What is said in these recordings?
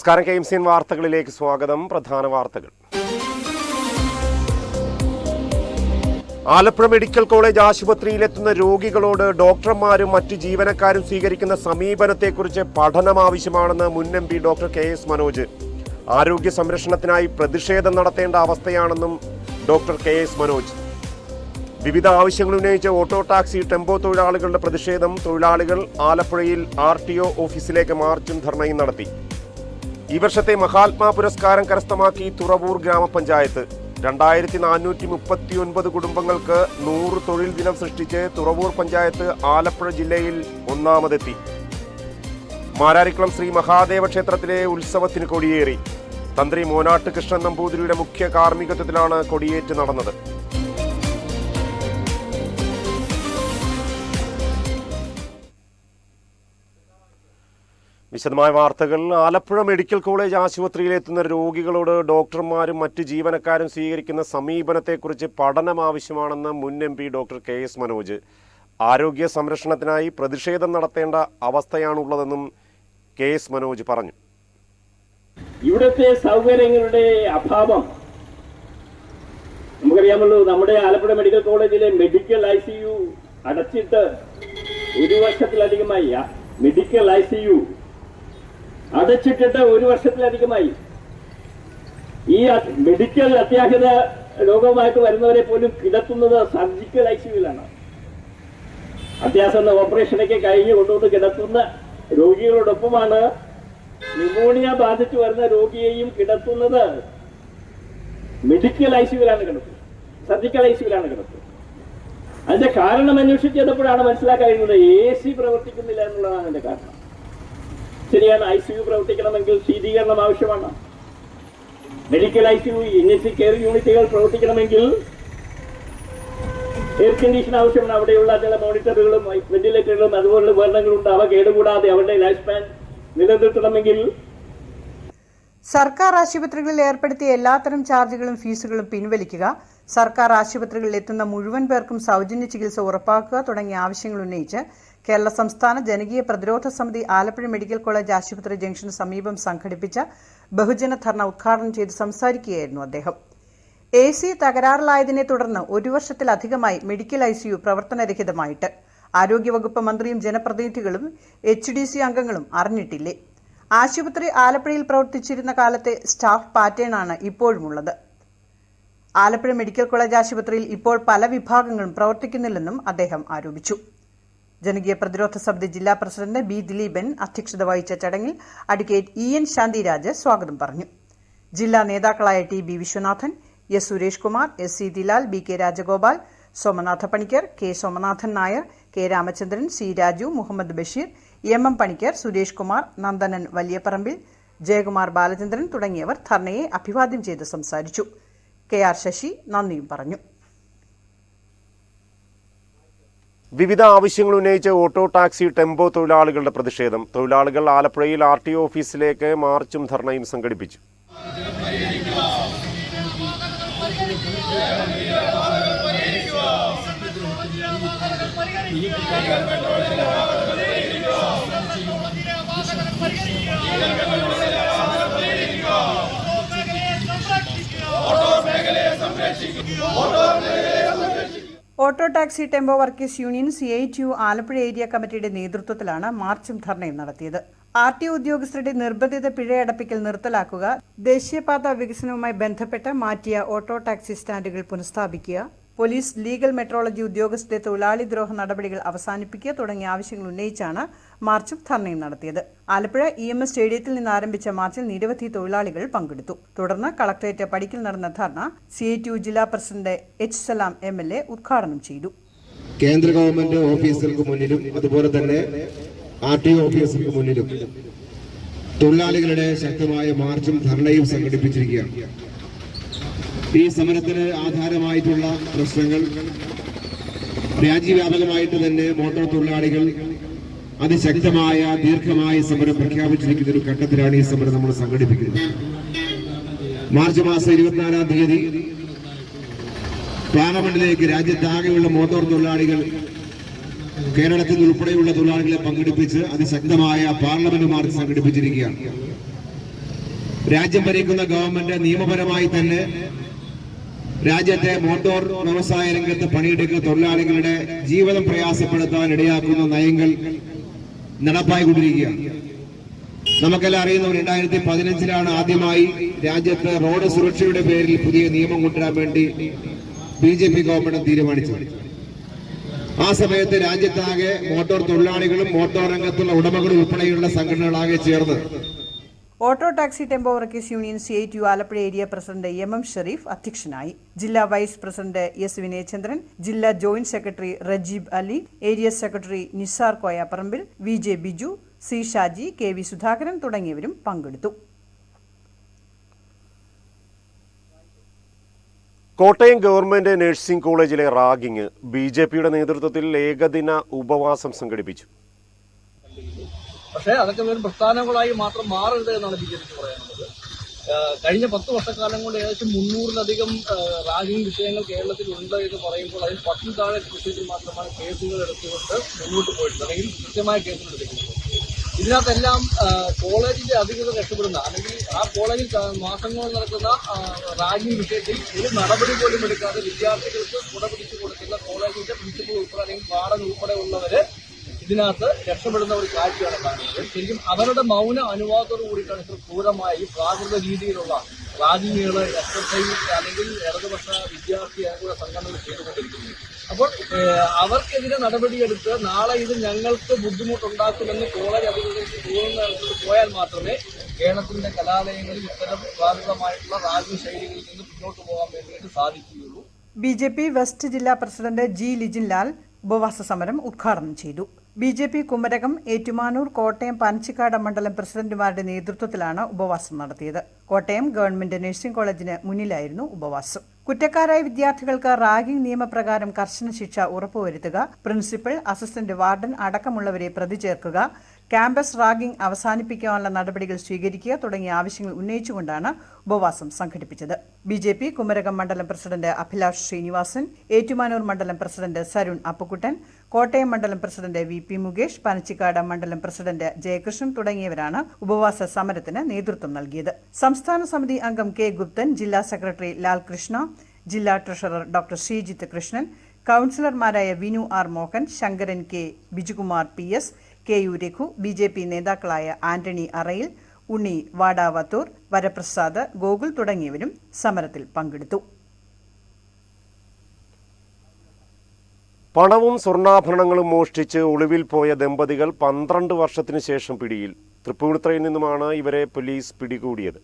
നമസ്കാരം. K M C N വാർത്തകളിലേക്ക് സ്വാഗതം. പ്രധാന വാർത്തകൾ. ആലപ്പുഴ മെഡിക്കൽ കോളേജ് ആശുപത്രിയിലെത്തുന്ന രോഗികളോട് ഡോക്ടർമാരും മറ്റ് ജീവനക്കാരും സ്വീകരിക്കുന്ന സമീപനത്തെക്കുറിച്ച് പഠനം ആവശ്യമാണെന്ന് മുൻ M P doctor K S Manoj. ആരോഗ്യ സംരക്ഷണത്തിനായി പ്രതിഷേധം നടത്തേണ്ട അവസ്ഥയാണെന്നും ഡോക്ടർ കെ എസ് മനോജ്. വിവിധ ആവശ്യങ്ങൾ ഉന്നയിച്ച് ഓട്ടോ ടാക്സി ടെമ്പോ തൊഴിലാളികളുടെ പ്രതിഷേധം തൊഴിലാളികൾ ആലപ്പുഴയിൽ ആർ ടി ഒ ഓഫീസിലേക്ക് മാർച്ചും ധർണയും നടത്തി. ഈ വർഷത്തെ മഹാത്മാ പുരസ്കാരം കരസ്ഥമാക്കി തുറവൂർ ഗ്രാമപഞ്ചായത്ത്. രണ്ടായിരത്തി നാനൂറ്റി മുപ്പത്തി ഒൻപത് കുടുംബങ്ങൾക്ക് നൂറ് തൊഴിൽ ദിനം സൃഷ്ടിച്ച് തുറവൂർ പഞ്ചായത്ത് ആലപ്പുഴ ജില്ലയിൽ ഒന്നാമതെത്തി. മാരാരിക്കുളം ശ്രീ മഹാദേവ ക്ഷേത്രത്തിലെ ഉത്സവത്തിന് കൊടിയേറി. തന്ത്രി മോനാട്ട് കൃഷ്ണൻ നമ്പൂതിരിയുടെ മുഖ്യ കാർമ്മികത്വത്തിലാണ് കൊടിയേറ്റ് നടന്നത്. വിശദമായ വാർത്തകൾ. ആലപ്പുഴ മെഡിക്കൽ കോളേജ് ആശുപത്രിയിലെത്തുന്ന രോഗികളോട് ഡോക്ടർമാരും മറ്റ് ജീവനക്കാരും സ്വീകരിക്കുന്ന സമീപനത്തെക്കുറിച്ച് പഠനം ആവശ്യമാണെന്ന് മുൻ M P doctor K S Manoj. ആരോഗ്യ സംരക്ഷണത്തിനായി പ്രതിഷേധം നടത്തേണ്ട അവസ്ഥയാണുള്ളതെന്നും കെ എസ് മനോജ് പറഞ്ഞു. ഇവിടുത്തെ സൗകര്യങ്ങളുടെ അഭാവം നമുക്കറിയാമല്ലോ നമ്മുടെ ആലപ്പുഴ മെഡിക്കൽ കോളേജിലെ മെഡിക്കൽ ഐ സി യു അടച്ചിട്ട് ഒരു വർഷത്തിലധികമായി മെഡിക്കൽ ഐ സി യു അടച്ചിട്ടിട്ട് ഒരു വർഷത്തിലധികമായി. ഈ മെഡിക്കൽ അത്യാഹിത രോഗവുമായിട്ട് വരുന്നവരെ പോലും കിടത്തുന്നത് സർജിക്കൽ ഐ സിയുവിലാണ് അത്യാസന്ന ഓപ്പറേഷനൊക്കെ കഴിഞ്ഞ് കൊണ്ടുവന്ന് കിടത്തുന്ന രോഗികളോടൊപ്പമാണ് ന്യൂമോണിയ ബാധിച്ചു വരുന്ന രോഗിയെയും കിടത്തുന്നത് മെഡിക്കൽ ഐ സിയുവിലാണ് കിടത്തുന്നത് സർജിക്കൽ ഐ സിയുവിലാണ് കിടത്തുന്നത് അതിന്റെ കാരണം അന്വേഷിച്ചപ്പോഴാണ് മനസ്സിലാക്കാൻ കഴിയുന്നത് എ സി പ്രവർത്തിക്കുന്നില്ല എന്നുള്ളതാണ് അതിന്റെ കാരണം. ശരിയാണ് ഐ സി യു പ്രവർത്തിക്കണമെങ്കിൽ ശീതീകരണം ആവശ്യമാണ്. Medical I C U N S C care യൂണിറ്റുകൾ പ്രവർത്തിക്കണമെങ്കിൽ എയർ കണ്ടീഷൻ ആവശ്യമാണ്. അവിടെയുള്ള ചില മോണിറ്ററുകളും വെന്റിലേറ്ററുകളും അതുപോലുള്ള ഉപകരണങ്ങളുണ്ട് അവ കേടുകൂടാതെ അവരുടെ ലൈഫ് സ്പാൻ നിലനിർത്തണമെങ്കിൽ സർക്കാർ ആശുപത്രികളിൽ ഏർപ്പെടുത്തിയ എല്ലാത്തരം ചാർജുകളും ഫീസുകളും പിൻവലിക്കുക. സർക്കാർ ആശുപത്രികളിൽ എത്തുന്ന മുഴുവൻ പേർക്കും സൗജന്യ ചികിത്സ ഉറപ്പാക്കുക തുടങ്ങിയ ആവശ്യങ്ങൾ ഉന്നയിച്ച് കേരള സംസ്ഥാന ജനകീയ പ്രതിരോധ സമിതി ആലപ്പുഴ മെഡിക്കൽ കോളേജ് ആശുപത്രി ജംഗ്ഷന് സമീപം സംഘടിപ്പിച്ച ബഹുജന ധർണ ഉദ്ഘാടനം ചെയ്ത് സംസാരിക്കുകയായിരുന്നു അദ്ദേഹം. എ സി തകരാറിലായതിനെ തുടർന്ന് ഒരു വർഷത്തിലധികമായി മെഡിക്കൽ ഐ സിയു പ്രവർത്തനരഹിതമായിട്ട്. ആരോഗ്യവകുപ്പ് മന്ത്രിയും ജനപ്രതിനിധികളും എച്ച് ഡി സി അംഗങ്ങളും അറിഞ്ഞിട്ടില്ലേ? ആശുപത്രി ആലപ്പുഴയിൽ പ്രവർത്തിച്ചിരുന്ന കാലത്തെ സ്റ്റാഫ് പാറ്റേണാണ് ഇപ്പോഴുമുള്ളത്. ആലപ്പുഴ മെഡിക്കൽ കോളേജ് ആശുപത്രിയിൽ ഇപ്പോൾ പല വിഭാഗങ്ങളും പ്രവർത്തിക്കുന്നില്ലെന്നും അദ്ദേഹം ആരോപിച്ചു. ജനകീയ പ്രതിരോധ സമിതി ജില്ലാ പ്രസിഡന്റ് ബി ദിലീപൻ അധ്യക്ഷത വഹിച്ച ചടങ്ങിൽ അഡ്വക്കേറ്റ് ഇ എൻ ശാന്തിരാജ് സ്വാഗതം പറഞ്ഞു. ജില്ലാ നേതാക്കളായ T B Viswanathan S Suresh Kumar S C Dilal B K Rajagopal Somanatha Panicker K Somanathan Nair K Ramachandran C Raju Muhammad Basheer M M Panicker Suresh Kumar Nandanan Valiyaparambil Jayakumar Balachandran തുടങ്ങിയവർ ധർണയെ അഭിവാദ്യം ചെയ്ത് സംസാരിച്ചു. K R Sasi നന്ദിയും പറഞ്ഞു. വിവിധ ആവശ്യങ്ങൾ ഉന്നയിച്ച് ഓട്ടോ ടാക്സി ടെമ്പോ തൊഴിലാളികളുടെ പ്രതിഷേധം. തൊഴിലാളികൾ ആലപ്പുഴയിൽ ആർ ടി ഓഫീസിലേക്ക് മാർച്ചും ധർണയും സംഘടിപ്പിച്ചു. Auto taxi tempo workers union C I T U Alappuzha area കമ്മിറ്റിയുടെ നേതൃത്വത്തിലാണ് മാർച്ചും ധർണയും നടത്തിയത്. ആർ ടി ഉദ്യോഗസ്ഥരുടെ നിർബന്ധിത പിഴയടപ്പിക്കൽ നിർത്തലാക്കുക ദേശീയപാത വികസനവുമായി ബന്ധപ്പെട്ട് മാറ്റിയ ഓട്ടോ ടാക്സി സ്റ്റാൻഡുകൾ പുനഃസ്ഥാപിക്കുക പോലീസ് ലീഗൽ മെട്രോളജി ഉദ്യോഗസ്ഥരെ തൊഴിലാളി ദ്രോഹ നടപടികൾ അവസാനിപ്പിക്കുക തുടങ്ങിയ ആവശ്യങ്ങൾ ഉന്നയിച്ചാണ് മാർച്ചും ധർണയും നടത്തിയത്. ആലപ്പുഴ ഇ എം എസ് സ്റ്റേഡിയത്തിൽ നിന്ന് ആരംഭിച്ച മാർച്ചിൽ നിരവധി തൊഴിലാളികൾ പങ്കെടുത്തു. തുടർന്ന് കളക്ടറേറ്റ് പടിക്കൽ നടന്ന ധർണ സി ഐ ടി യു ജില്ലാ president H Salam M L A ഉദ്ഘാടനം ചെയ്തു. കേന്ദ്ര ഗവൺമെന്റ് ഓഫീസുകൾക്ക് മുന്നിലും അതുപോലെ തന്നെ ആർ ടി ഓഫീസുകൾക്ക് മുന്നിലും തൊഴിലാളികളുടെ ശക്തമായ മാർച്ചും ധർണയും സംഘടിപ്പിച്ചിരിക്കുകയാണ്. ഈ സമരത്തിന് ആധാരമായിട്ടുള്ള പ്രശ്നങ്ങൾ രാജ്യവ്യാപകമായിട്ട് തന്നെ മോട്ടോർ തൊഴിലാളികൾ അതിശക്തമായ ദീർഘമായ സമരം പ്രഖ്യാപിച്ചിരിക്കുന്ന ഒരു ഘട്ടത്തിലാണ് ഈ സമരം നമ്മൾ സംഘടിപ്പിക്കുന്നത്. മാർച്ച് മാസം ഇരുപത്തിനാലാം തീയതി പാർലമെന്റിലേക്ക് രാജ്യത്താകെയുള്ള മോട്ടോർ തൊഴിലാളികൾ കേരളത്തിൽ ഉൾപ്പെടെയുള്ള തൊഴിലാളികളെ പങ്കെടുപ്പിച്ച് അതിശക്തമായ പാർലമെന്റ് മാർച്ച് സംഘടിപ്പിച്ചിരിക്കുകയാണ്. രാജ്യം ഭരിക്കുന്ന ഗവൺമെന്റ് നിയമപരമായി തന്നെ രാജ്യത്തെ മോട്ടോർ വ്യവസായ രംഗത്ത് പണിയെടുക്കുന്ന തൊഴിലാളികളുടെ ജീവിതം പ്രയാസപ്പെടുത്താൻ ഇടയാക്കുന്ന നയങ്ങൾ നടപ്പായിക്കൊണ്ടിരിക്കുകയാണ്. നമുക്കെല്ലാം അറിയുന്ന രണ്ടായിരത്തി പതിനഞ്ചിലാണ് ആദ്യമായി രാജ്യത്ത് റോഡ് സുരക്ഷയുടെ പേരിൽ പുതിയ നിയമം കൊണ്ടുവരാൻ വേണ്ടി ബി ജെ പി ഗവൺമെന്റ് തീരുമാനിച്ചത്. ആ സമയത്ത് രാജ്യത്താകെ മോട്ടോർ തൊഴിലാളികളും മോട്ടോർ രംഗത്തുള്ള ഉടമകളും ഉൾപ്പെടെയുള്ള സംഘടനകളാകെ ചേർന്ന് auto taxi tempo workers union C I T Alappuzha area president M M Sharif അധ്യക്ഷനായി. ജില്ലാ വൈസ് പ്രസിഡന്റ് എസ് വിനയചന്ദ്രൻ ജില്ലാ joint secretary Rajeeb Ali area secretary Nisar Koyaparambil V J Biju C Shaji K V Sudhakaran തുടങ്ങിയവരും പങ്കെടുത്തു. Kottayam government nursing കോളേജിലെ ragging B J പിയുടെ നേതൃത്വത്തിൽ ഏകദിന ഉപവാസം സംഘടിപ്പിച്ചു. പക്ഷേ അതൊക്കെ വെറും പ്രസ്ഥാനങ്ങളായി മാത്രം മാറരുത് എന്നാണ് ബി ജെ പിക്ക് പറയാനുള്ളത്. കഴിഞ്ഞ പത്ത് വർഷക്കാലം കൊണ്ട് ഏകദേശം മുന്നൂറിലധികം റാഗിംഗ് വിഷയങ്ങൾ കേരളത്തിൽ ഉണ്ട് എന്ന് പറയുമ്പോൾ അതിൽ പത്തിൽ താഴെ വിഷയത്തിൽ മാത്രമാണ് കേസുകൾ എടുത്തുകൊണ്ട് മുന്നോട്ട് പോയിട്ടുള്ളത്. അല്ലെങ്കിൽ കൃത്യമായ കേസുകൾ എടുത്തിട്ടുള്ളത്. ഇതിനകത്തെല്ലാം കോളേജിന്റെ അധികൃതർ രക്ഷപ്പെടുന്ന അല്ലെങ്കിൽ ആ കോളേജിൽ മാസങ്ങളിൽ നടക്കുന്ന റാഗിംഗ് വിഷയത്തിൽ ഒരു നടപടി പോലും എടുക്കാതെ വിദ്യാർത്ഥികൾക്ക് കുടപിടിച്ചു കൊടുക്കുന്ന കോളേജിന്റെ പ്രിൻസിപ്പൾ ഉൾപ്പെടെ അല്ലെങ്കിൽ വാർഡൻ ഉൾപ്പെടെ ഉള്ളവര് ഇതിനകത്ത് രക്ഷപ്പെടുന്ന ഒരു കാഴ്ചയാണ് കാണുന്നത്. ശരിക്കും അവരുടെ മൗന അനുവാദത്തോടു കൂടിയിട്ടാണ് ഇത്ര ക്രൂരമായി പ്രാകൃത രീതിയിലുള്ള റാഗിങ്ങുകൾ എസ് എഫ് ഐ അല്ലെങ്കിൽ ഇടതുപക്ഷ വിദ്യാർത്ഥി അനുകൂല സംഘടനകൾ ചെയ്തുകൊണ്ടിരിക്കുന്നത്. അപ്പോൾ അവർക്കെതിരെ നടപടിയെടുത്ത് നാളെ ഇത് ഞങ്ങൾക്ക് ബുദ്ധിമുട്ടുണ്ടാക്കുമെന്ന് കോളേജ് അധികൃതർക്ക് തോന്നുന്ന പോയാൽ മാത്രമേ കേരളത്തിന്റെ കലാലയങ്ങളിൽ ഇത്തരം പ്രാകൃതമായിട്ടുള്ള റാഗിംഗ് ശൈലികളിൽ നിന്ന് മുന്നോട്ട് പോകാൻ വേണ്ടിയിട്ട് സാധിക്കുകയുള്ളൂ. ബി ജെ പി വെസ്റ്റ് ജില്ലാ പ്രസിഡന്റ് ജി ലിജിൻ ലാൽ ഉപവാസ സമരം ഉദ്ഘാടനം ചെയ്തു. B J P Kumarakom Ettumanoor Kottayam Panachikkad മണ്ഡലം പ്രസിഡന്റുമാരുടെ നേതൃത്വത്തിലാണ് ഉപവാസം നടത്തിയത്. കോട്ടയം ഗവൺമെന്റ് നഴ്സിംഗ് കോളേജിന് മുന്നിലായിരുന്നു ഉപവാസം. കുറ്റക്കാരായ വിദ്യാർത്ഥികൾക്ക് റാഗിംഗ് നിയമപ്രകാരം കർശന ശിക്ഷ ഉറപ്പുവരുത്തുക പ്രിൻസിപ്പൽ അസിസ്റ്റന്റ് വാർഡൻ അടക്കമുള്ളവരെ പ്രതി ചേർക്കുക ക്യാമ്പസ് റാഗിംഗ് അവസാനിപ്പിക്കാനുള്ള നടപടികൾ സ്വീകരിക്കുക തുടങ്ങിയ ആവശ്യങ്ങൾ ഉന്നയിച്ചുകൊണ്ടാണ് ഉപവാസം സംഘടിപ്പിച്ചത്. ബി ജെ പി കുമരകം മണ്ഡലം പ്രസിഡന്റ് അഭിലാഷ് ശ്രീനിവാസൻ ഏറ്റുമാനൂർ മണ്ഡലം പ്രസിഡന്റ് സരുൺ അപ്പുക്കുട്ടൻ കോട്ടയം മണ്ഡലം president V P Mukesh Panachikkad മണ്ഡലം പ്രസിഡന്റ് ജയകൃഷ്ണൻ തുടങ്ങിയവരാണ് ഉപവാസ സമരത്തിന് നേതൃത്വം നൽകിയത്. സംസ്ഥാന സമിതി അംഗം കെ ഗുപ്തൻ ജില്ലാ സെക്രട്ടറി ലാൽകൃഷ്ണ ജില്ലാ treasurer doctor Sreejith Krishnan കൌൺസിലർമാരായ Vinu R Mohan Sankaran K Bijukumar P S K U Raghu B J P നേതാക്കളായ ആന്റണി അറയിൽ ഉണ്ണി വാടാവത്തൂർ വരപ്രസാദ് ഗോകുൽ തുടങ്ങിയവരും സമരത്തിൽ പങ്കെടുത്തു. പണവും സ്വർണാഭരണങ്ങളും മോഷ്ടിച്ച് ഒളിവിൽ പോയ ദമ്പതികൾ പന്ത്രണ്ട് വർഷത്തിനു ശേഷം പിടിയിൽ. തൃപ്പൂണിത്തറയിൽ നിന്നുമാണ് ഇവരെ പോലീസ് പിടികൂടിയത്.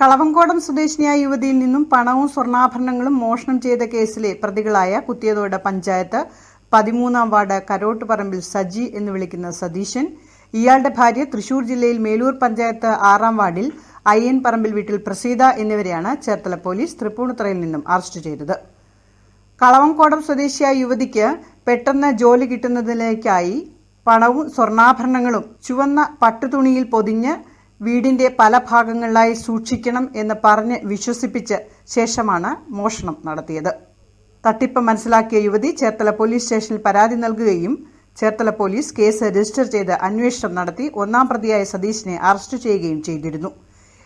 കളവങ്കോടം സ്വദേശിനിയായ യുവതിയിൽ നിന്നും പണവും സ്വർണാഭരണങ്ങളും മോഷണം ചെയ്ത കേസിലെ പ്രതികളായ കുത്തിയതോട് പഞ്ചായത്ത് പതിമൂന്നാം വാർഡ് കരോട്ടുപറമ്പിൽ സജി എന്ന് വിളിക്കുന്ന സതീശൻ. ഇയാളുടെ ഭാര്യ തൃശൂർ ജില്ലയിൽ മേലൂർ പഞ്ചായത്ത് ആറാം വാർഡിൽ അയ്യൻ പറമ്പിൽ വീട്ടിൽ പ്രസീത എന്നിവരെയാണ് ചേർത്തല പോലീസ് തൃപ്പൂണിത്തറയിൽ നിന്നും അറസ്റ്റ് ചെയ്തത്. കളവംകോടം സ്വദേശിയായ യുവതിക്ക് പെട്ടെന്ന് ജോലി കിട്ടുന്നതിലേക്കായി പണവും സ്വർണാഭരണങ്ങളും ചുവന്ന പട്ടുതുണിയിൽ പൊതിഞ്ഞ് വീടിന്റെ പല ഭാഗങ്ങളിലായി സൂക്ഷിക്കണം എന്ന് പറഞ്ഞ് വിശ്വസിപ്പിച്ച് ശേഷമാണ് മോഷണം നടത്തിയത്. തട്ടിപ്പ് മനസ്സിലാക്കിയ യുവതി ചേർത്തല പോലീസ് സ്റ്റേഷനിൽ പരാതി നൽകുകയും ചേർത്തല പോലീസ് കേസ് രജിസ്റ്റർ ചെയ്ത് അന്വേഷണം നടത്തി ഒന്നാം പ്രതിയായ സതീഷിനെ അറസ്റ്റ് ചെയ്യുകയും ചെയ്തിരുന്നു.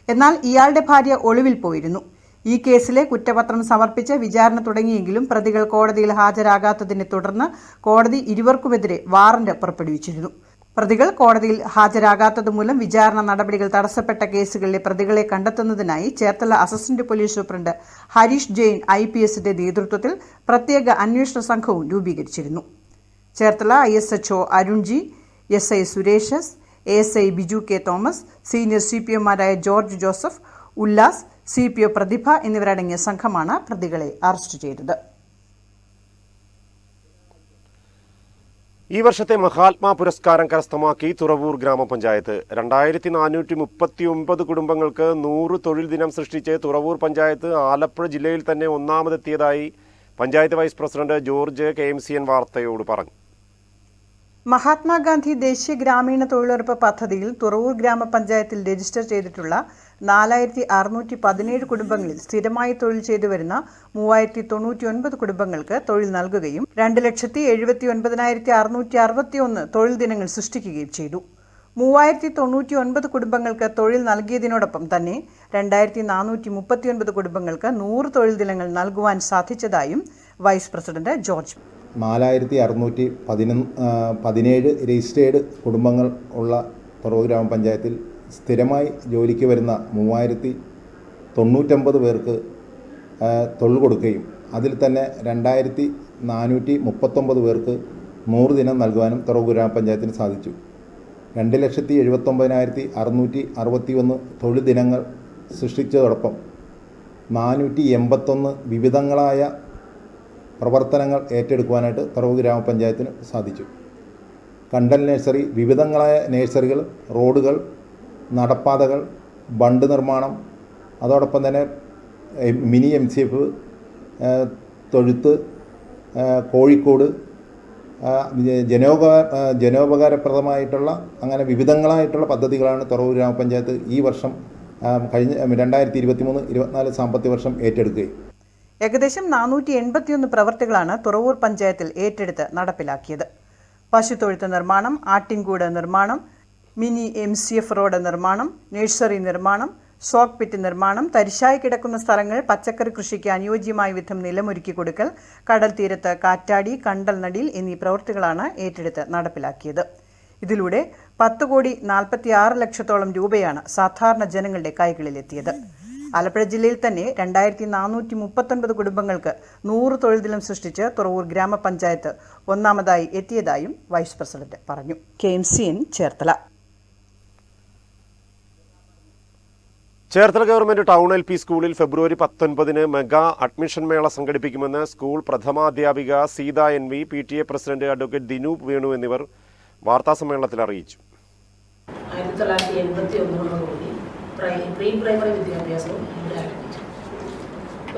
എന്നാൽ ഇയാളുടെ ഭാര്യ ഒളിവിൽ പോയിരുന്നു. ഈ കേസിലെ കുറ്റപത്രം സമർപ്പിച്ച് വിചാരണ തുടങ്ങിയെങ്കിലും പ്രതികൾ കോടതിയിൽ ഹാജരാകാത്തതിനെ തുടർന്ന് കോടതി ഇരുവർക്കുമെതിരെ വാറന്റ് പുറപ്പെടുവിച്ചിരുന്നു. പ്രതികൾ കോടതിയിൽ ഹാജരാകാത്തതുമൂലം വിചാരണ നടപടികൾ തടസ്സപ്പെട്ട കേസുകളിലെ പ്രതികളെ കണ്ടെത്തുന്നതിനായി Cherthala assistant police superintendent Harish Jain I P എസിന്റെ നേതൃത്വത്തിൽ പ്രത്യേക അന്വേഷണ സംഘവും രൂപീകരിച്ചിരുന്നു. Cherthala I S H Arun G S I Suresh S S I Biju K Thomas senior C P എമാരായ George Joseph Ullas C P O Pratibha എന്നിവരടങ്ങിയ സംഘമാണ് പ്രതികളെ arrest ചെയ്തത്. ഈ വർഷത്തെ മഹാത്മാ പുരസ്കാരം കരസ്ഥമാക്കി തുറവൂർ ഗ്രാമപഞ്ചായത്ത്. രണ്ടായിരത്തി നാനൂറ്റി മുപ്പത്തി ഒമ്പത് കുടുംബങ്ങൾക്ക് നൂറ് തൊഴിൽ ദിനം സൃഷ്ടിച്ച് തുറവൂർ പഞ്ചായത്ത് ആലപ്പുഴ ജില്ലയിൽ തന്നെ ഒന്നാമതെത്തിയതായി panchayat vice president George K M C N വാർത്തയോട് പറഞ്ഞു. മഹാത്മാഗാന്ധി ദേശീയ ഗ്രാമീണ തൊഴിലുറപ്പ് പദ്ധതിയിൽ തുറവൂർ ഗ്രാമപഞ്ചായത്തിൽ രജിസ്റ്റർ ചെയ്തിട്ടുള്ള നാലായിരത്തി അറുന്നൂറ്റി പതിനേഴ് കുടുംബങ്ങളിൽ സ്ഥിരമായി തൊഴിൽ ചെയ്തു വരുന്ന മൂവായിരത്തി തൊണ്ണൂറ്റി ഒൻപത് കുടുംബങ്ങൾക്ക് തൊഴിൽ നൽകുകയും രണ്ട് ലക്ഷത്തി എഴുപത്തി ഒൻപതിനായിരത്തി അറുന്നൂറ്റി അറുപത്തി ഒന്ന് തൊഴിൽ ദിനങ്ങൾ സൃഷ്ടിക്കുകയും ചെയ്തു. മൂവായിരത്തി തൊണ്ണൂറ്റി ഒൻപത് കുടുംബങ്ങൾക്ക് തൊഴിൽ നൽകിയതിനോടൊപ്പം തന്നെ രണ്ടായിരത്തി നാനൂറ്റി മുപ്പത്തിയൊൻപത് കുടുംബങ്ങൾക്ക് നൂറ് തൊഴിൽ ദിനങ്ങൾ നൽകുവാൻ സാധിച്ചതായും വൈസ് പ്രസിഡന്റ് ജോർജ്. നാലായിരത്തി അറുന്നൂറ്റി പതിനൊന്ന് പതിനേഴ് രജിസ്റ്റേർഡ് കുടുംബങ്ങൾ ഉള്ള പ്രോഗ്രാം ഗ്രാമപഞ്ചായത്തിൽ സ്ഥിരമായി ജോലിക്ക് വരുന്ന മൂവായിരത്തി തൊണ്ണൂറ്റൊമ്പത് പേർക്ക് തൊഴിൽ കൊടുക്കുകയും അതിൽ തന്നെ രണ്ടായിരത്തി നാനൂറ്റി മുപ്പത്തൊമ്പത് പേർക്ക് നൂറ് ദിനം നൽകുവാനും തുറവ് ഗ്രാമപഞ്ചായത്തിന് സാധിച്ചു. രണ്ട് ലക്ഷത്തി എഴുപത്തൊമ്പതിനായിരത്തി അറുന്നൂറ്റി അറുപത്തി ഒന്ന് തൊഴിൽ ദിനങ്ങൾ സൃഷ്ടിച്ചതോടൊപ്പം നാനൂറ്റി എൺപത്തൊന്ന് വിവിധങ്ങളായ പ്രവർത്തനങ്ങൾ ഏറ്റെടുക്കുവാനായിട്ട് തുറവ് ഗ്രാമപഞ്ചായത്തിന് സാധിച്ചു. കണ്ടൽ നഴ്സറി വിവിധങ്ങളായ നഴ്സറികൾ റോഡുകൾ നടപ്പാതകൾ ബണ്ട് നിർമ്മാണം അതോടൊപ്പം തന്നെ മിനി എം സി എഫ് തൊഴുത്ത് കോഴിക്കോട് ജനോപ ജനോപകാരപ്രദമായിട്ടുള്ള അങ്ങനെ വിവിധങ്ങളായിട്ടുള്ള പദ്ധതികളാണ് തുറവൂർ ഗ്രാമപഞ്ചായത്ത് ഈ വർഷം കഴിഞ്ഞ രണ്ടായിരത്തി ഇരുപത്തി മൂന്ന് ഇരുപത്തിനാല് സാമ്പത്തിക വർഷം ഏറ്റെടുക്കുകയും. ഏകദേശം നാനൂറ്റി എൺപത്തിയൊന്ന് പ്രവൃത്തികളാണ് തുറവൂർ പഞ്ചായത്തിൽ ഏറ്റെടുത്ത് നടപ്പിലാക്കിയത്. പശുത്തൊഴുത്ത് നിർമ്മാണം ആട്ടിൻകൂട് നിർമ്മാണം mini M C F road നിർമ്മാണം നഴ്സറി നിർമ്മാണം സോക്ക് പിറ്റ് നിർമ്മാണം തരിശായി കിടക്കുന്ന സ്ഥലങ്ങൾ പച്ചക്കറി കൃഷിക്ക് അനുയോജ്യമായ വിധം നിലമൊരുക്കി കൊടുക്കൽ കടൽ തീരത്ത് കാറ്റാടി കണ്ടൽ നടിൽ എന്നീ പ്രവൃത്തികളാണ് ഏറ്റെടുത്ത് നടപ്പിലാക്കിയത്. ഇതിലൂടെ പത്ത് കോടി നാൽപ്പത്തി ആറ് ലക്ഷത്തോളം രൂപയാണ് സാധാരണ ജനങ്ങളുടെ കൈകളിലെത്തിയത്. ആലപ്പുഴ ജില്ലയിൽ തന്നെ രണ്ടായിരത്തി നാനൂറ്റി മുപ്പത്തൊൻപത് കുടുംബങ്ങൾക്ക് നൂറ് തൊഴിൽ ദിനം സൃഷ്ടിച്ച് തുറവൂർ ഗ്രാമപഞ്ചായത്ത് ഒന്നാമതായി എത്തിയതായും വൈസ് പ്രസിഡന്റ് പറഞ്ഞു. K M C N Cherthala. Cherthala government town L P സ്കൂളിൽ ഫെബ്രുവരി പത്തൊൻപതിന് മെഗാ അഡ്മിഷൻ മേള സംഘടിപ്പിക്കുമെന്ന് school പ്രഥമാധ്യാപിക Seetha N V P T A president advocate Dinoop Venu എന്നിവർ വാർത്താസമ്മേളനത്തിൽ അറിയിച്ചു. ആയിരത്തി തൊള്ളായിരത്തി പ്രൈമറി വിദ്യാഭ്യാസവും ഇവിടെ ആരംഭിച്ചു.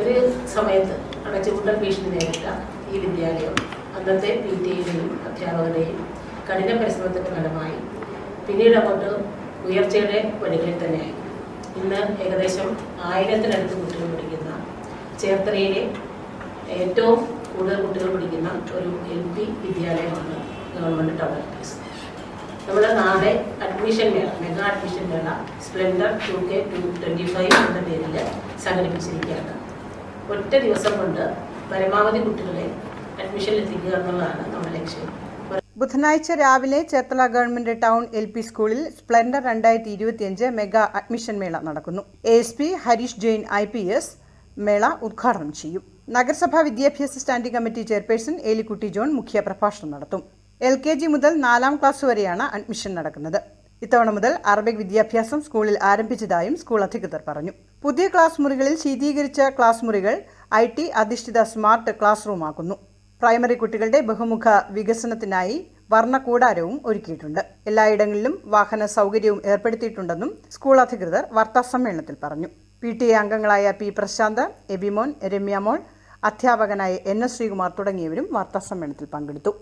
ഒരു സമയത്ത് അടച്ചുപൂട്ടൽ ഭീഷണി നേരിട്ട ഈ വിദ്യാലയം അന്നത്തെ പി ടിയുടെയും അധ്യാപകരുടെയും കഠിന പരിശ്രമത്തിന്റെ ഫലമായി പിന്നീട് അങ്ങോട്ട് ഉയർച്ചയുടെ വഴികളിൽ തന്നെയായി. ഇന്ന് ഏകദേശം ആയിരത്തിനടുത്ത് കുട്ടികൾ പഠിക്കുന്ന ചേർത്തലയിലെ ഏറ്റവും കൂടുതൽ കുട്ടികൾ പഠിക്കുന്ന ഒരു എൽ പി വിദ്യാലയമാണ് ഗവൺമെന്റ് ടൗൺ എൽ നമ്മൾ നാളെ അഡ്മിഷൻ മേള മെഗാ അഡ്മിഷൻ മേള splendour two K two twenty five എന്ന പേരിൽ സംഘടിപ്പിച്ചിരിക്കുകയാണ്. ഒറ്റ ദിവസം കൊണ്ട് പരമാവധി കുട്ടികളെ അഡ്മിഷൻ എത്തിക്കുക എന്നുള്ളതാണ് നമ്മുടെ ലക്ഷ്യം. ബുധനാഴ്ച രാവിലെ Cherthala government town L P സ്കൂളിൽ സ്പ്ലെൻഡർ രണ്ടായിരത്തി ഇരുപത്തിയഞ്ച് മെഗാ അഡ്മിഷൻ മേള നടക്കുന്നു. A S P Harish Jain I P S മേള ഉദ്ഘാടനം ചെയ്യും. നഗരസഭാ വിദ്യാഭ്യാസ standing committee chairperson Elikutty John മുഖ്യ പ്രഭാഷണം നടത്തും. എൽ കെ ജി മുതൽ നാലാം ക്ലാസ് വരെയാണ് അഡ്മിഷൻ നടക്കുന്നത്. ഇത്തവണ മുതൽ അറബിക് വിദ്യാഭ്യാസം സ്കൂളിൽ ആരംഭിച്ചതായും സ്കൂൾ അധികൃതർ പറഞ്ഞു. പുതിയ ക്ലാസ് മുറികളിൽ ശീതീകരിച്ച ക്ലാസ് മുറികൾ ഐ ടി അധിഷ്ഠിത സ്മാർട്ട് ക്ലാസ് റൂമാക്കുന്നു. പ്രൈമറി കുട്ടികളുടെ ബഹുമുഖ വികസനത്തിനായി വർണകൂടാരവും ഒരുക്കിയിട്ടുണ്ട്. എല്ലായിടങ്ങളിലും വാഹന സൗകര്യവും ഏർപ്പെടുത്തിയിട്ടുണ്ടെന്നും സ്കൂൾ അധികൃതർ വാർത്താസമ്മേളനത്തിൽ പറഞ്ഞു. പി ടി എ അംഗങ്ങളായ പി പ്രശാന്ത് എബിമോൻ രമ്യമോൾ അധ്യാപകനായ എൻ എസ് ശ്രീകുമാർ തുടങ്ങിയവരും വാർത്താസമ്മേളനത്തിൽ പങ്കെടുത്തു.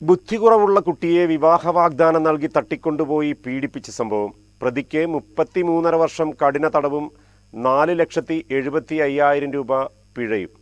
ബുദ്ധികുറവുള്ള കുട്ടിയെ വിവാഹ വാഗ്ദാനം നൽകി തട്ടിക്കൊണ്ടുപോയി പീഡിപ്പിച്ച സംഭവം പ്രതിക്ക് മുപ്പത്തിമൂന്നര വർഷം കഠിന തടവും നാല് ലക്ഷത്തി എഴുപത്തി അയ്യായിരം രൂപ പിഴയും.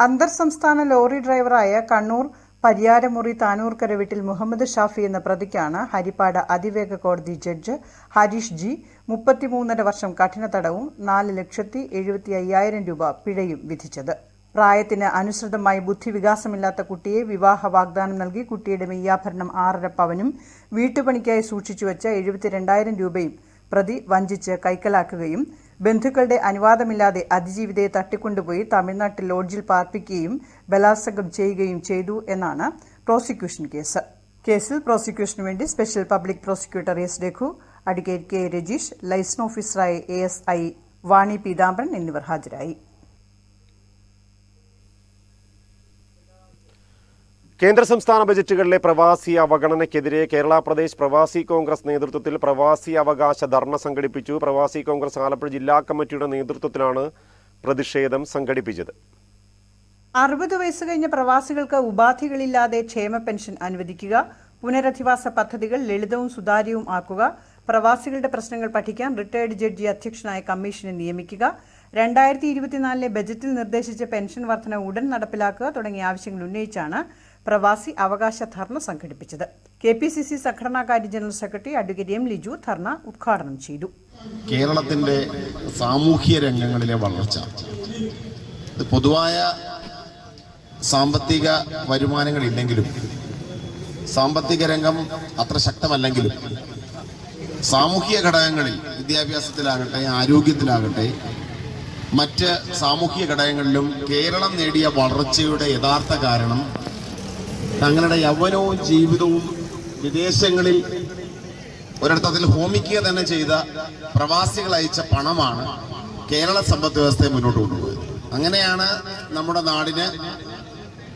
അന്തർ സംസ്ഥാന ലോറി ഡ്രൈവറായ കണ്ണൂർ പരിയാരമുറി താനൂർക്കര വീട്ടിൽ മുഹമ്മദ് ഷാഫി എന്ന പ്രതിക്കാണ് ഹരിപ്പാട് അതിവേഗ കോടതി ജഡ്ജ് ഹരീഷ് ജി മുപ്പത്തിമൂന്നര വർഷം കഠിന തടവും നാല് ലക്ഷത്തി എഴുപത്തി അയ്യായിരം രൂപ പിഴയും വിധിച്ചത്. പ്രായത്തിന് അനുസൃതമായി ബുദ്ധിവികാസമില്ലാത്ത കുട്ടിയെ വിവാഹ വാഗ്ദാനം നൽകി കുട്ടിയുടെ മെയ്യാഭരണം ആറര പവനും വീട്ടുപണിക്കായി സൂക്ഷിച്ചുവെച്ച എഴുപത്തിരണ്ടായിരം രൂപയും പ്രതി വഞ്ചിച്ച് കൈക്കലാക്കുകയും ബന്ധുക്കളുടെ അനുവാദമില്ലാതെ അതിജീവിതയെ തട്ടിക്കൊണ്ടുപോയി തമിഴ്നാട്ടിൽ ലോഡ്ജിൽ പാർപ്പിക്കുകയും ബലാത്സംഗം ചെയ്യുകയും ചെയ്തു എന്നാണ് പ്രോസിക്യൂഷൻ കേസ്. കേസിൽ പ്രോസിക്യൂഷന് വേണ്ടി special public prosecutor S Raghu advocate K Rajeesh liaison ഓഫീസറായ A S I Vani Pithambaran എന്നിവർ ഹാജരായി. കേന്ദ്ര സംസ്ഥാന ബജറ്റുകളിലെ പ്രവാസി അവഗണനയ്ക്കെതിരെ കേരള പ്രദേശ് പ്രവാസി കോൺഗ്രസ് നേതൃത്വത്തിൽ പ്രവാസി അവകാശ ധർണ സംഘടിപ്പിച്ചു. പ്രവാസി കോൺഗ്രസ് ആലപ്പുഴ ജില്ലാ കമ്മിറ്റിയുടെ നേതൃത്വത്തിലാണ് പ്രതിഷേധം സംഘടിപ്പിച്ചത്. അറുപത് വയസ്സ് കഴിഞ്ഞ പ്രവാസികൾക്ക് ഉപാധികളില്ലാതെ ക്ഷേമ പെൻഷൻ അനുവദിക്കുക പുനരധിവാസ പദ്ധതികൾ ലളിതവും സുതാര്യവും ആക്കുക പ്രവാസികളുടെ പ്രശ്നങ്ങൾ പഠിക്കാൻ റിട്ടയർഡ് ജഡ്ജി അധ്യക്ഷനായ കമ്മീഷനെ നിയമിക്കുക രണ്ടായിരത്തി ഇരുപത്തിനാലിലെ ബജറ്റിൽ നിർദ്ദേശിച്ച പെൻഷൻ വർധന ഉടൻ നടപ്പിലാക്കുക തുടങ്ങിയ ആവശ്യങ്ങൾ ഉന്നയിച്ചാണ് പ്രവാസി അവകാശ ധർണ സംഘടിപ്പിച്ചത്. K P C C സംഘടനാകാര്യ general secretary advocate M Liju ധർണ ഉദ്ഘാടനം ചെയ്തു. കേരളത്തിന്റെ സാമൂഹ്യ രംഗങ്ങളിലെ വളർച്ച പൊതുവായ സാമ്പത്തിക വരുമാനങ്ങൾ ഇല്ലെങ്കിലും സാമ്പത്തിക രംഗം അത്ര ശക്തമല്ലെങ്കിലും സാമൂഹിക ഘടകങ്ങളിൽ വിദ്യാഭ്യാസത്തിലാകട്ടെ ആരോഗ്യത്തിലാകട്ടെ മറ്റ് സാമൂഹിക ഘടകങ്ങളിലും കേരളം നേടിയ വളർച്ചയുടെ യഥാർത്ഥ കാരണം തങ്ങളുടെ യൗവനവും ജീവിതവും വിദേശങ്ങളിൽ ഒരിടത്തത്തിൽ ഹോമിക്കുക തന്നെ ചെയ്ത പ്രവാസികൾ അയച്ച പണമാണ് കേരള സമ്പദ് വ്യവസ്ഥയെ മുന്നോട്ട് കൊണ്ടുപോയത്. അങ്ങനെയാണ് നമ്മുടെ നാടിന്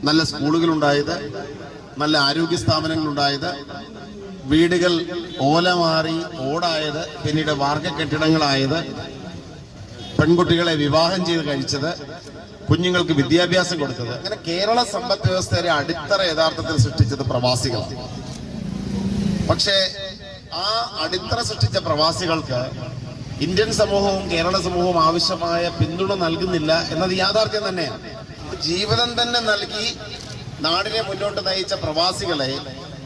നല്ല സ്കൂളുകൾ ഉണ്ടായത് നല്ല ആരോഗ്യ സ്ഥാപനങ്ങൾ ഉണ്ടായത് വീടുകൾ ഓല മാറി ഓടായത് പിന്നീട് വാർഗ കെട്ടിടങ്ങളായത് പെൺകുട്ടികളെ വിവാഹം ചെയ്ത് കഴിച്ചത് കുഞ്ഞുങ്ങൾക്ക് വിദ്യാഭ്യാസം കൊടുത്തത്. അങ്ങനെ കേരള സമ്പദ് വ്യവസ്ഥയുടെ അടിത്തറ യഥാർത്ഥത്തിൽ സൃഷ്ടിച്ചത് പ്രവാസികളാണ്. പക്ഷേ ആ അടിത്തറ സൃഷ്ടിച്ച പ്രവാസികൾക്ക് ഇന്ത്യൻ സമൂഹവും കേരള സമൂഹവും ആവശ്യമായ പിന്തുണ നൽകുന്നില്ല എന്നത് യാഥാർത്ഥ്യം തന്നെയാണ്. ജീവിതം തന്നെ നൽകി നാടിനെ മുന്നോട്ട് നയിച്ച പ്രവാസികളെ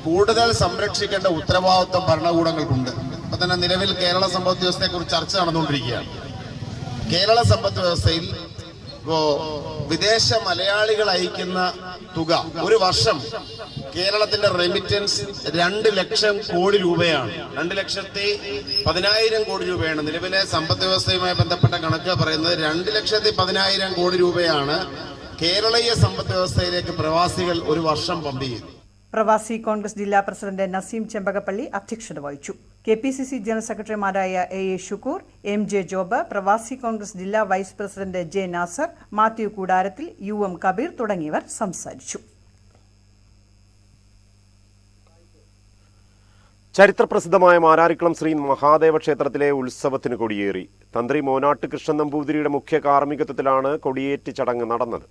കൂടുതൽ സംരക്ഷിക്കേണ്ട ഉത്തരവാദിത്വം ഭരണകൂടങ്ങൾക്കുണ്ട്. ഇപ്പൊ തന്നെ നിലവിൽ കേരള സമ്പദ് വ്യവസ്ഥയെ കുറിച്ച് ചർച്ച നടന്നുകൊണ്ടിരിക്കുകയാണ്. കേരള സമ്പദ് വ്യവസ്ഥയിൽ ഇപ്പോ വിദേശ മലയാളികൾ അയക്കുന്ന തുക ഒരു വർഷം കേരളത്തിന്റെ റെമിറ്റൻസ് രണ്ട് ലക്ഷം കോടി രൂപയാണ്. രണ്ട് ലക്ഷത്തി പതിനായിരം കോടി രൂപയാണ്. നിലവിലെ സമ്പദ് വ്യവസ്ഥയുമായി ബന്ധപ്പെട്ട കണക്ക് പറയുന്നത് രണ്ട് ലക്ഷത്തി പതിനായിരം കോടി രൂപയാണ് കേരളീയ സമ്പദ് വ്യവസ്ഥയിലേക്ക് പ്രവാസികൾ ഒരു വർഷം പമ്പ് ചെയ്യുന്നത് പ്രവാസി കോൺഗ്രസ് ജില്ലാ പ്രസിഡന്റ് നസീം ചെമ്പകപ്പള്ളി അധ്യക്ഷത വഹിച്ചു. K P C C general സെക്രട്ടറിമാരായ A A Shukkur M J Job Pravasi Congress ജില്ലാ vice president J Nasser Mathew Koodarathil U M Kabir തുടങ്ങിയവർ സംസാരിച്ചു. ചരിത്രപ്രസിദ്ധമായ മാരാരിക്കുളം ശ്രീ മഹാദേവ ക്ഷേത്രത്തിലെ ഉത്സവത്തിന് കൊടിയേറി. തന്ത്രി മോനാട്ട് കൃഷ്ണൻ നമ്പൂതിരിയുടെ മുഖ്യ കാർമ്മികത്വത്തിലാണ് കൊടിയേറ്റ് ചടങ്ങ് നടന്നത്.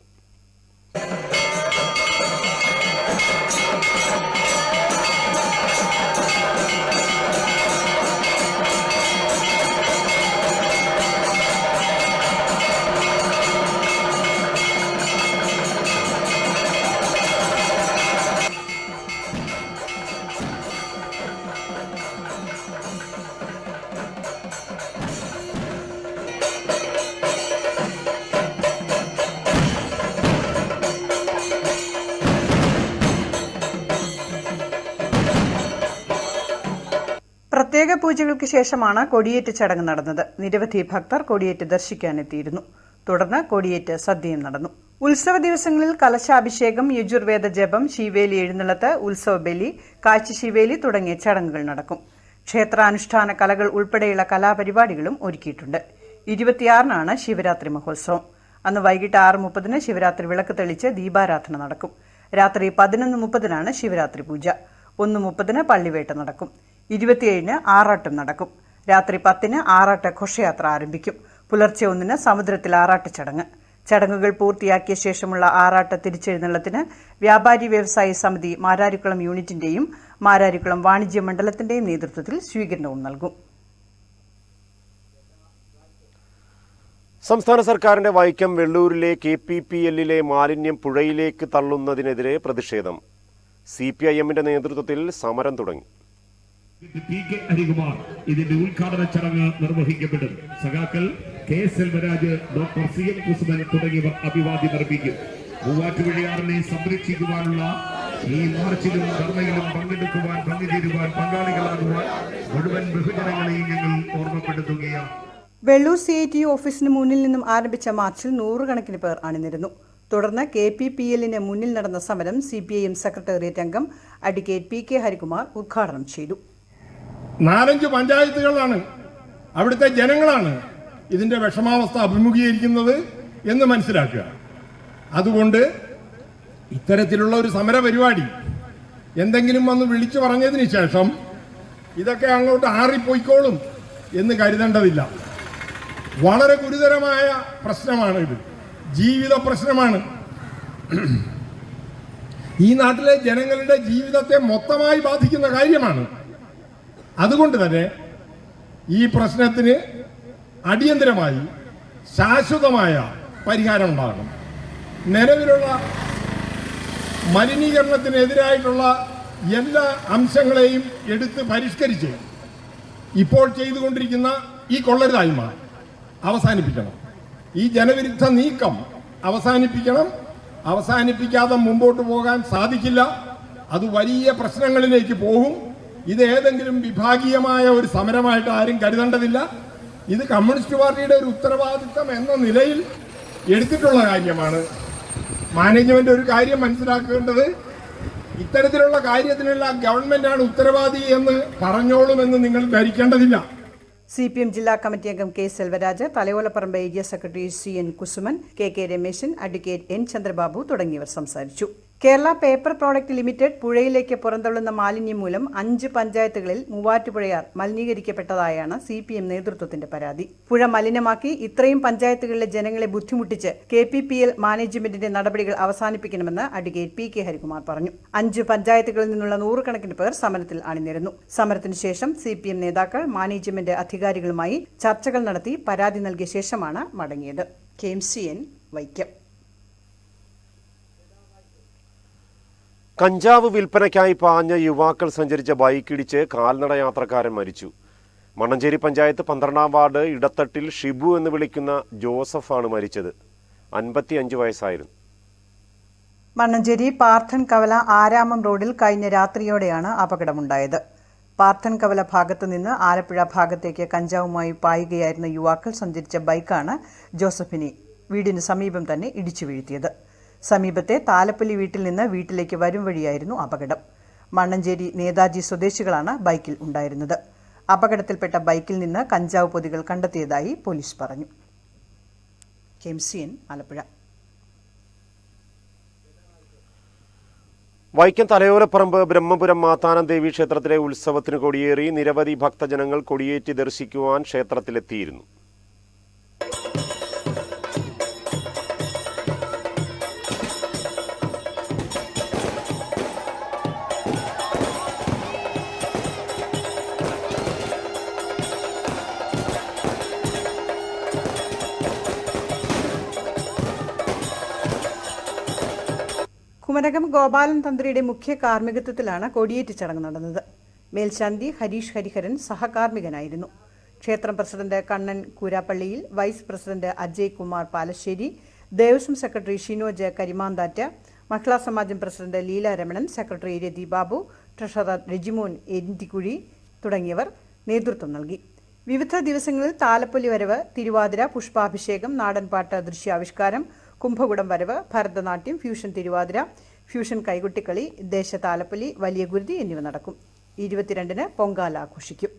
പ്രത്യേക പൂജകൾക്ക് ശേഷമാണ് കൊടിയേറ്റ് ചടങ്ങ് നടന്നത്. നിരവധി ഭക്തർ കൊടിയേറ്റ് ദർശിക്കാനെത്തിയിരുന്നു. തുടർന്ന് കൊടിയേറ്റ് സദ്യയും നടന്നു. ഉത്സവ ദിവസങ്ങളിൽ കലശാഭിഷേകം യജുർവേദ ജപം ശിവേലി എഴുന്നള്ളത്ത് ഉത്സവ ബലി കാഴ്ച ശിവേലി തുടങ്ങിയ ചടങ്ങുകൾ നടക്കും. ക്ഷേത്രാനുഷ്ഠാന കലകൾ ഉൾപ്പെടെയുള്ള കലാപരിപാടികളും ഒരുക്കിയിട്ടുണ്ട്. ഇരുപത്തിയാറിനാണ് ശിവരാത്രി മഹോത്സവം. അന്ന് വൈകിട്ട് ആറ് മുപ്പതിന് ശിവരാത്രി വിളക്ക് തെളിച്ച് ദീപാരാധന നടക്കും. രാത്രി പതിനൊന്ന് മുപ്പതിനാണ് ശിവരാത്രി പൂജ. ഒന്ന് മുപ്പതിന് പള്ളിവേട്ട നടക്കും. ഇരുപത്തിയേഴിന് ആറാട്ടും നടക്കും. രാത്രി പത്തിന് ആറാട്ട് ഘോഷയാത്ര ആരംഭിക്കും. പുലർച്ചെ ഒന്നിന് സമുദ്രത്തിൽ ആറാട്ട് ചടങ്ങ്. ചടങ്ങുകൾ പൂർത്തിയാക്കിയ ശേഷമുള്ള ആറാട്ട് തിരിച്ചെഴുന്നള്ളത്തിന് വ്യാപാരി വ്യവസായി സമിതി മാരാരിക്കുളം യൂണിറ്റിന്റെയും മാരാരിക്കുളം വാണിജ്യ മണ്ഡലത്തിന്റെയും നേതൃത്വത്തിൽ സ്വീകരണവും നൽകും. സംസ്ഥാന സർക്കാരിന്റെ വൈക്കം വെള്ളൂരിലെ കെ പി പി എല്ലിലെ മാലിന്യം പുഴയിലേക്ക് തള്ളുന്നതിനെതിരെ പ്രതിഷേധം. സി പി ഐ എമ്മിന്റെ നേതൃത്വത്തിൽ സമരം തുടങ്ങി. പി കെ ഹരികുമാർ ഇതിന്റെ ഉദ്ഘാടന ചടങ്ങ് നിർവഹിക്കപ്പെടും. സഖാക്കൾ K S Selvaraj doctor C M Kusuman തുടങ്ങിയവർ അഭിവാദ്യം അർപ്പിക്കും. മൂവാറ്റുപുഴയാറിനെ സംരക്ഷിക്കുവാനുള്ള ഈ മാർച്ചിലും ധർമ്മയിലും പങ്കെടുക്കുവാൻ പങ്കുചേരുവാൻ പങ്കാളികളാകുവാൻ മുഴുവൻ ബഹുജനങ്ങളെയും ഞങ്ങൾ ഓർമ്മപ്പെടുത്തുകയാണ്. വെള്ളൂർ സി ഐ ടി ഓഫീസിന് മുന്നിൽ നിന്നും ആരംഭിച്ച മാർച്ചിൽ നൂറുകണക്കിന് പേർ അണിനിരുന്നു. തുടർന്ന് കെ പി പി എല്ലിന് മുന്നിൽ നടന്ന സമരം C P I M secretariat അംഗം അഡ്വക്കേറ്റ് പി കെ ഹരികുമാർ ഉദ്ഘാടനം ചെയ്തു. നാലഞ്ച് പഞ്ചായത്തുകളാണ്. അവിടുത്തെ ജനങ്ങളാണ് ഇതിന്റെ വിഷമാവസ്ഥ അഭിമുഖീകരിക്കുന്നത് എന്ന് മനസ്സിലാക്കുക. അതുകൊണ്ട് ഇത്തരത്തിലുള്ള ഒരു സമര പരിപാടി എന്തെങ്കിലും വന്ന് വിളിച്ചു പറഞ്ഞതിന് ശേഷം ഇതൊക്കെ അങ്ങോട്ട് ആറിപ്പോയിക്കോളും എന്ന് കരുതേണ്ടതില്ല. വളരെ ഗുരുതരമായ പ്രശ്നമാണ് ഇത്. ജീവിത പ്രശ്നമാണ്. ഈ നാട്ടിലെ ജനങ്ങളുടെ ജീവിതത്തെ മൊത്തമായി ബാധിക്കുന്ന കാര്യമാണ്. അതുകൊണ്ട് തന്നെ ഈ പ്രശ്നത്തിന് അടിയന്തരമായി ശാശ്വതമായ പരിഹാരം ഉണ്ടാകണം. നിലവിലുള്ള മലിനീകരണത്തിനെതിരായിട്ടുള്ള എല്ലാ അംശങ്ങളെയും എടുത്ത് പരിഷ്കരിച്ച് ഇപ്പോൾ ചെയ്തുകൊണ്ടിരിക്കുന്ന ഈ കൊള്ളരുതായ്മ അവസാനിപ്പിക്കണം. ഈ ജനവിരുദ്ധ നീക്കം അവസാനിപ്പിക്കണം. അവസാനിപ്പിക്കാതെ മുമ്പോട്ട് പോകാൻ സാധിക്കില്ല. അത് വലിയ പ്രശ്നങ്ങളിലേക്ക് പോകും. ഇത് ഏതെങ്കിലും വിഭാഗീയമായ ഒരു സമരമായിട്ട് ആരും കരുതേണ്ടതില്ല. ഇത് കമ്മ്യൂണിസ്റ്റ് പാർട്ടിയുടെ ഒരു ഉത്തരവാദിത്തം എന്ന നിലയിൽ എടുത്തിട്ടുള്ള കാര്യമാണ്. മാനേജ്മെന്റ് ഒരു കാര്യം മനസ്സിലാക്കേണ്ടത് ഇത്തരത്തിലുള്ള കാര്യത്തിനെല്ലാം ഗവൺമെന്റാണ് ഉത്തരവാദി എന്ന് പറഞ്ഞോളുമെന്ന് നിങ്ങൾ ധരിക്കേണ്ടതില്ല. സി പി എം ജില്ലാ കമ്മിറ്റി അംഗം K Selvaraj Thalayolaparambu area secretary C N Kusuman K K Rameshan advocate N Chandrababu തുടങ്ങിയവർ സംസാരിച്ചു. കേരള പേപ്പർ പ്രോഡക്റ്റ് ലിമിറ്റഡ് പുഴയിലേക്ക് പുറന്തള്ളുന്ന മാലിന്യം മൂലം അഞ്ച് പഞ്ചായത്തുകളിൽ മൂവാറ്റുപുഴയാർ മലിനീകരിക്കപ്പെട്ടതായാണ് സി പി എം നേതൃത്വത്തിന്റെ പരാതി. പുഴ മലിനമാക്കി ഇത്രയും പഞ്ചായത്തുകളിലെ ജനങ്ങളെ ബുദ്ധിമുട്ടിച്ച് കെ പി പി എൽ മാനേജ്മെന്റിന്റെ നടപടികൾ അവസാനിപ്പിക്കണമെന്ന് അഡ്വക്കേറ്റ് പി കെ ഹരികുമാർ പറഞ്ഞു. അഞ്ച് പഞ്ചായത്തുകളിൽ നിന്നുള്ള നൂറുകണക്കിന് പേർ സമരത്തിൽ അണിനിരന്നു. സമരത്തിന് ശേഷം സി പി എം നേതാക്കൾ മാനേജ്മെന്റ് അധികാരികളുമായി ചർച്ചകൾ നടത്തി പരാതി നൽകിയ ശേഷമാണ് മടങ്ങിയത്. K M C N Vaikom. കഞ്ചാവ് വിൽപ്പനയ്ക്കായി പാഞ്ഞ യുവാക്കൾ സഞ്ചരിച്ച ബൈക്കിടിച്ച് കാൽനട യാത്രക്കാരൻ മരിച്ചു. മണ്ണഞ്ചേരി പഞ്ചായത്ത് പന്ത്രണ്ടാം വാർഡ് ഇടത്തട്ടിൽ ഷിബു എന്ന് വിളിക്കുന്ന ജോസഫാണ് മരിച്ചത്. അൻപത്തിയഞ്ച് വയസ്സായിരുന്നു. മണ്ണഞ്ചേരി പാർത്ഥൻ കവല ആരാമം റോഡിൽ കഴിഞ്ഞ രാത്രിയോടെയാണ് അപകടമുണ്ടായത്. പാർത്ഥൻ കവല ഭാഗത്തു നിന്ന് ആലപ്പുഴ ഭാഗത്തേക്ക് കഞ്ചാവുമായി പായുകയായിരുന്ന യുവാക്കൾ സഞ്ചരിച്ച ബൈക്കാണ് ജോസഫിനെ വീടിന് സമീപം തന്നെ ഇടിച്ചു വീഴ്ത്തിയത്. സമീപത്തെ താലപ്പള്ളി വീട്ടിൽ നിന്ന് വീട്ടിലേക്ക് വരും വഴിയായിരുന്നു അപകടം. മണ്ണഞ്ചേരി നേതാജി സ്വദേശികളാണ് ബൈക്കിൽ ഉണ്ടായിരുന്നത്. അപകടത്തിൽപ്പെട്ട ബൈക്കിൽ നിന്ന് കഞ്ചാവ് പൊതികൾ കണ്ടെത്തിയതായി പോലീസ് പറഞ്ഞു. ആലപ്പുഴ. വൈക്കം തലയോരപ്പറമ്പ് ബ്രഹ്മപുരം മാതാനം ദേവി ക്ഷേത്രത്തിലെ ഉത്സവത്തിന് കൊടിയേറി നിരവധി ഭക്തജനങ്ങൾ കൊടിയേറ്റി ദർശിക്കുവാൻ ക്ഷേത്രത്തിലെത്തിയിരുന്നു. ഗോപാലൻ തന്ത്രിയുടെ മുഖ്യ കാർമ്മികത്വത്തിലാണ് കൊടിയേറ്റ് ചടങ്ങ് നടന്നത്. മേൽശാന്തി ഹരീഷ് ഹരിഹരൻ സഹകാർമ്മികനായിരുന്നു. ക്ഷേത്രം president Kannan Koorappallil vice president Ajay Kumar Palassery Devaswom secretary Shinoj Karimanthatta മഹിളാ സമാജം president Leela Ramanan secretary Rathi Babu treasurer Rejimon Enthikuzhi തുടങ്ങിയവർ നേതൃത്വം നൽകി. വിവിധ ദിവസങ്ങളിൽ താലപ്പൊലി വരവ് തിരുവാതിര പുഷ്പാഭിഷേകം നാടൻപാട്ട് ദൃശ്യാവിഷ്കാരം കുംഭകുടം വരവ് ഭരതനാട്യം ഫ്യൂഷൻ തിരുവാതിര ഫ്യൂഷൻ കൈകൊട്ടിക്കളി ദേശ താലപ്പൊലി വലിയ ഗുരുതി എന്നിവ നടക്കും. ഇരുപത്തിരണ്ടിന് പൊങ്കാല ആഘോഷിക്കും.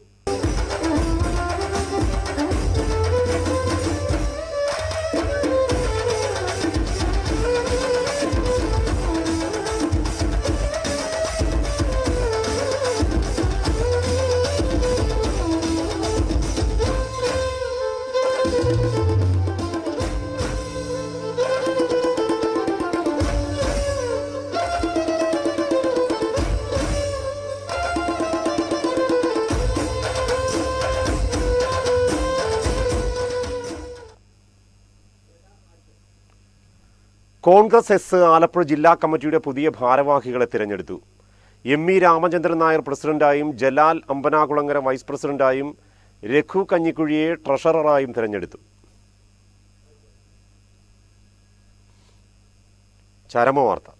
കോൺഗ്രസ് എസ് ആലപ്പുഴ ജില്ലാ കമ്മിറ്റിയുടെ പുതിയ ഭാരവാഹികളെ തിരഞ്ഞെടുത്തു. എം ഇ രാമചന്ദ്രൻ നായർ പ്രസിഡന്റായും ജലാൽ അമ്പനാകുളങ്ങര വൈസ് പ്രസിഡന്റായും രഘു കഞ്ഞിക്കുഴിയെ ട്രഷററായും തിരഞ്ഞെടുത്തു. ചരമവാർത്ത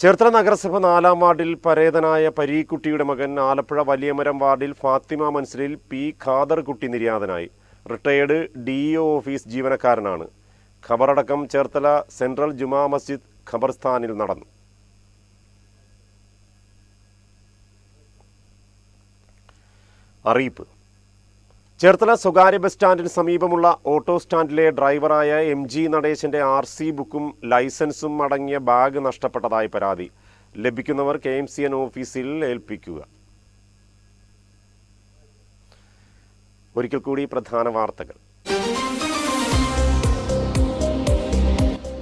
ചേർത്തല നഗരസഭ നാലാം വാർഡിൽ പരേതനായ പരീക്കുട്ടിയുടെ മകൻ ആലപ്പുഴ വലിയമരം വാർഡിൽ ഫാത്തിമ മൻസിലിൽ പി ഖാദർ കുട്ടി നിര്യാതനായി. റിട്ടയേർഡ് ഡി ഓഫീസ് ജീവനക്കാരനാണ്. ഖബറടക്കം ചേർത്തല സെൻട്രൽ ജുമാ മസ്ജിദ് ഖബർസ്ഥാനിൽ നടന്നു. അറിയിപ്പ്. ചേർത്തല സ്വകാര്യ ബസ് സ്റ്റാൻഡിന് സമീപമുള്ള ഓട്ടോ സ്റ്റാൻഡിലെ ഡ്രൈവറായ എം ജി നടേശന്റെ ആർ സി ബുക്കും ലൈസൻസും അടങ്ങിയ ബാഗ് നഷ്ടപ്പെട്ടതായി പരാതി. ലഭിക്കുന്നവർ കെ എം സി എൻ ഓഫീസിൽ ഏൽപ്പിക്കുക. ഒരിക്കൽ കൂടി പ്രധാന വാർത്തകൾ.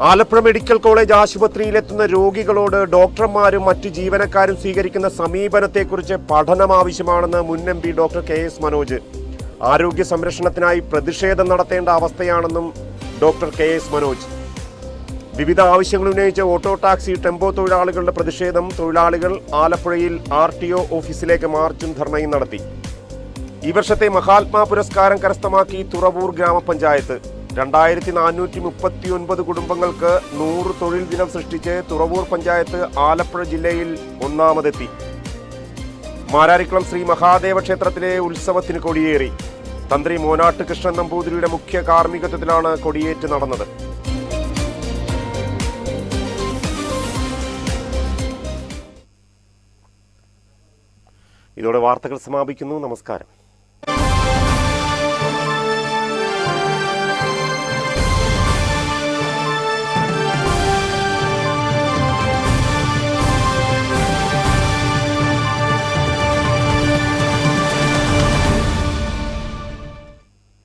ആലപ്പുഴ മെഡിക്കൽ കോളേജ് ആശുപത്രിയിലെത്തുന്ന രോഗികളോട് ഡോക്ടർമാരും മറ്റു ജീവനക്കാരും സ്വീകരിക്കുന്ന സമീപനത്തെക്കുറിച്ച് പഠനം ആവശ്യമാണെന്ന് മുൻ M P doctor K S Manoj. ആരോഗ്യ സംരക്ഷണത്തിനായി പ്രതിഷേധം നടത്തേണ്ട അവസ്ഥയാണെന്നും ഡോക്ടർ കെ എസ് മനോജ്. വിവിധ ആവശ്യങ്ങൾ ഉന്നയിച്ച് ഓട്ടോ ടാക്സി ടെമ്പോ തൊഴിലാളികളുടെ പ്രതിഷേധം തൊഴിലാളികൾ ആലപ്പുഴയിൽ ആർ ടി ഒ ഓഫീസിലേക്ക് മാർച്ചും ധർണയും നടത്തി. ഈ വർഷത്തെ മഹാത്മാ പുരസ്കാരം കരസ്ഥമാക്കി തുറവൂർ ഗ്രാമപഞ്ചായത്ത്. രണ്ടായിരത്തി നാനൂറ്റി മുപ്പത്തി ഒൻപത് കുടുംബങ്ങൾക്ക് നൂറ് തൊഴിൽ ദിനം സൃഷ്ടിച്ച് തുറവൂർ പഞ്ചായത്ത് ആലപ്പുഴ ജില്ലയിൽ ഒന്നാമതെത്തി. മാരാരിക്കുളം ശ്രീ മഹാദേവ ക്ഷേത്രത്തിലെ ഉത്സവത്തിന് കൊടിയേറി. തന്ത്രി മോനാട്ട് കൃഷ്ണൻ നമ്പൂതിരിയുടെ മുഖ്യ കാർമ്മികത്വത്തിലാണ് കൊടിയേറ്റ് നടന്നത്. ഇതോടെ വാർത്തകൾ സമാപിക്കുന്നു. നമസ്കാരം.